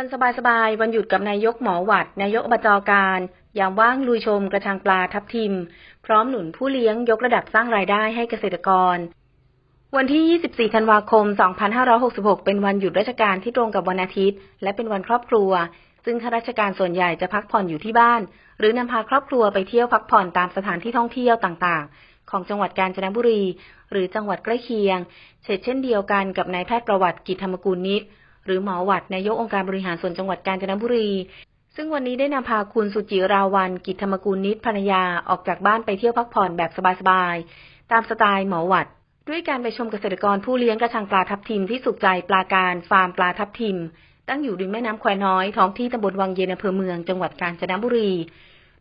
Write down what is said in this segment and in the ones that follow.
ันสบายๆ วันหยุดกับนายกหมอหวัด นายกอบจการ ยามว่างลุยชมกระชังปลาทับทิม พร้อมหนุนผู้เลี้ยงยกระดับสร้างรายได้ให้เกษตรกร วันที่ 24 ธันวาคม 2566 เป็นวันหยุดราชการที่ตรงกับวันอาทิตย์ และเป็นวันครอบครัว ซึ่งข้าราชการส่วนใหญ่จะพักผ่อนอยู่ที่บ้าน หรือนำพาครอบครัวไปเที่ยวพักผ่อนตามสถานที่ท่องเที่ยวต่างๆ ของจังหวัดกาญจนบุรี หรือจังหวัดใกล้เคียง เช่นเช่นเดียวกันกับนายแพทย์ประวัติกิจธรรมกุลนิต หรือหมอหวัดนายกองค์การบริหารส่วนจังหวัดกาญจนบุรี ซึ่งวันนี้ได้นำพาคุณสุจิราวันกิจธรรมกุลนิตภรรยาออกจากบ้านไปเที่ยวพักผ่อนแบบสบายๆตามสไตล์หมอหวัด ด้วยการไปชมเกษตรกรผู้เลี้ยงกระชังปลาทับทิมที่สุขใจปลาการฟาร์มปลาทับทิม ตั้งอยู่ริมแม่น้ำแควน้อยท้องที่ตำบลวังเย็นอำเภอเมืองจังหวัดกาญจนบุรี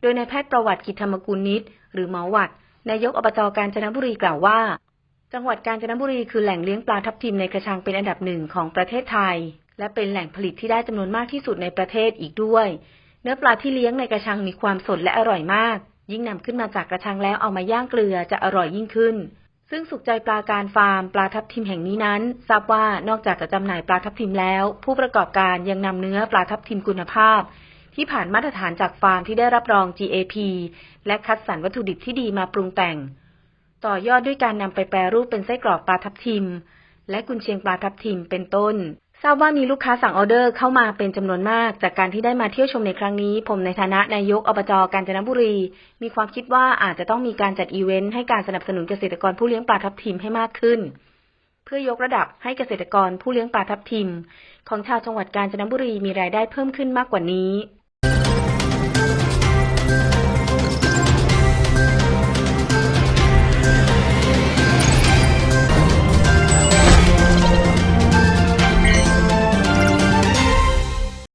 โดยนายแพทย์ประวัติกิจธรรมกุลนิตหรือหมอหวัดนายกอบจกาญจนบุรีกล่าวว่า จังหวัดกาญจนบุรีคือแหล่งเลี้ยงปลาทับทิมในกระชังเป็นอันดับหนึ่งของประเทศไทย และเป็นแหล่งผลิตที่ได้จำนวนมากที่สุดในประเทศอีกด้วย เนื้อปลาที่เลี้ยงในกระชังมีความสดและอร่อยมาก ยิ่งนำขึ้นมาจากกระชังแล้วเอามาย่างเกลือจะอร่อยยิ่งขึ้น ซึ่งสุขใจปลาการฟาร์มปลาทับทิมแห่งนี้นั้น ทราบว่านอกจากจะจำหน่ายปลาทับทิมแล้ว ผู้ประกอบการยังนำเนื้อปลาทับทิมคุณภาพ ที่ผ่านมาตรฐานจากฟาร์มที่ได้รับรอง GAP และคัดสรรวัตถุดิบที่ดีมาปรุงแต่ง ต่อยอดด้วยการนำไปแปรรูปเป็นไส้กรอกปลาทับทิม และกุนเชียงปลาทับทิมเป็นต้น ทราบว่ามีลูกค้าสั่งออเดอร์เข้ามาเป็นจำนวนมาก จากการที่ได้มาเที่ยวชมในครั้งนี้ ผมในฐานะนายกอบจกาญจนบุรี มีความคิดว่าอาจจะต้องมีการจัดอีเวนต์ให้การสนับสนุนเกษตรกรผู้เลี้ยงปลาทับทิมให้มากขึ้น เพื่อยกระดับให้เกษตรกรผู้เลี้ยงปลาทับทิม ของชาวจังหวัดกาญจนบุรีมีรายได้เพิ่มขึ้นมากกว่านี้